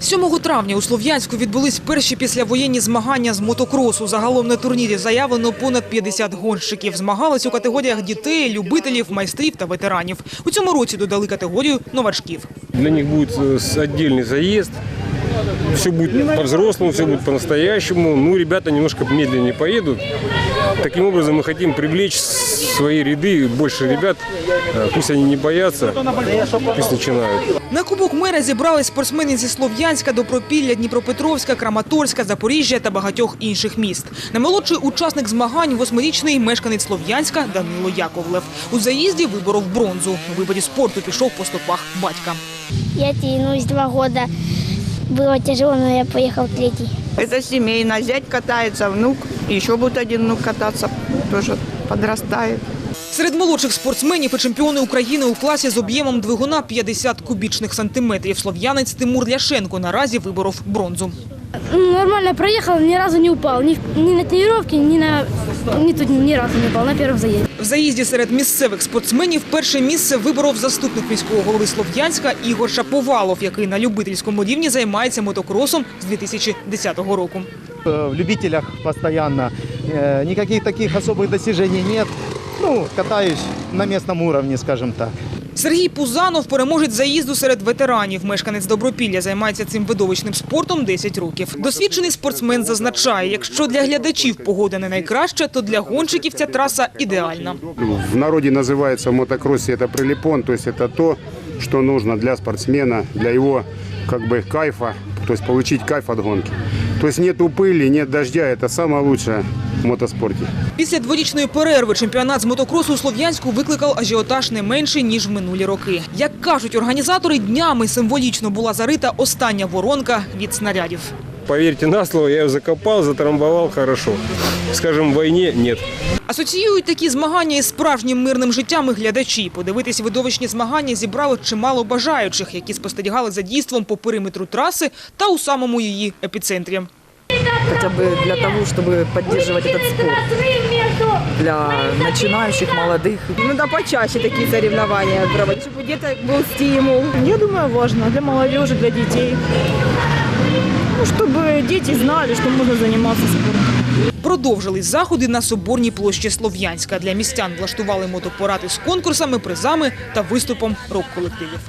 7 травня у Слов'янську відбулись перші післявоєнні змагання з мотокросу. Загалом на турнірі заявлено понад 50 гонщиків. Змагались у категоріях дітей, любителів, майстрів та ветеранів. У цьому році додали категорію новачків. Для них буде с- отдельный заезд Все будет по-взрослому, все будет по-настоящему. Ну, ребята немножко медленнее поедут. Таким образом, мы хотим привлечь в свои ряды больше ребят. Э, Пусть они не боятся, пусть начинают. На Кубок мера зібрались спортсмени зі Слов'янська, Добропілля, Дніпропетровська, Краматорська, Запоріжжя та багатьох інших міст. Наймолодший учасник змагань – восьмирічний мешканець Слов'янська Данило Яковлев. У заїзді виборов бронзу. У виборі спорту пішов по стопах батька. Я тянусь два года. Было тяжело, но я поехал третий. Это семейно. Зять катается, внук. Еще будет один внук кататься. Тоже подрастает. Серед молодших спортсменів і чемпіони України у класі з об'ємом двигуна 50 кубічних сантиметрів. Слов'янець Тимур Ляшенко наразі виборов бронзу. Ну, Нормально проехал, ни разу не упал. Ни, в- ни на тренировке, ни, на, ни тут ни разу не упал, на первом заезде. В заїзді серед місцевих спортсменів перше місце виборов заступник міського голови Слов'янська Ігор Шаповалов, який на любительському рівні займається мотокросом з 2010 року. Э, в любителях постоянно. Э, Никаких таких особых достижений нет. Ну, катаюсь на местном уровне, скажем так. Сергій Пузанов переможець заїзду серед ветеранів. Мешканець Добропілля займається цим видовищним спортом 10 років. Досвідчений спортсмен зазначає, якщо для глядачів погода не найкраща, то для гонщиків ця траса ідеальна. В народе называется в мотокроссе это прилипон, то есть это то, что нужно для спортсмена, для его как бы кайфа, то есть получить кайф от гонки. То есть нету пыли, нет дождя, это самое лучшее в мотоспорте. Після дворічної перерви чемпіонат з мотокросу у Слов'янську викликав ажіотаж не менший, ніж в минулі роки. Як кажуть організатори, днями символічно була зарита остання воронка від снарядів. Поверьте на слово, я ее закопал, затрамбовал хорошо. Скажем, в войне нет. Асоціюють такі змагання із справжнім мирним життям і глядачі. Подивитись видовищні змагання зібрало чимало бажаючих, які спостерігали за дійством по периметру траси та у самому її епіцентрі. хотя бы для того, чтобы поддерживать этот спорт для начинающих, молодых. Ну да, почаще такие соревнования проводить, чтобы у деток был стимул. Я думаю, важно для молодежи, для детей. Ну, щоб діти знали, що можна займатися спортом. Продовжились заходи на Соборній площі Слов'янська. Для містян влаштували мотопоради з конкурсами, призами та виступом рок-колективів.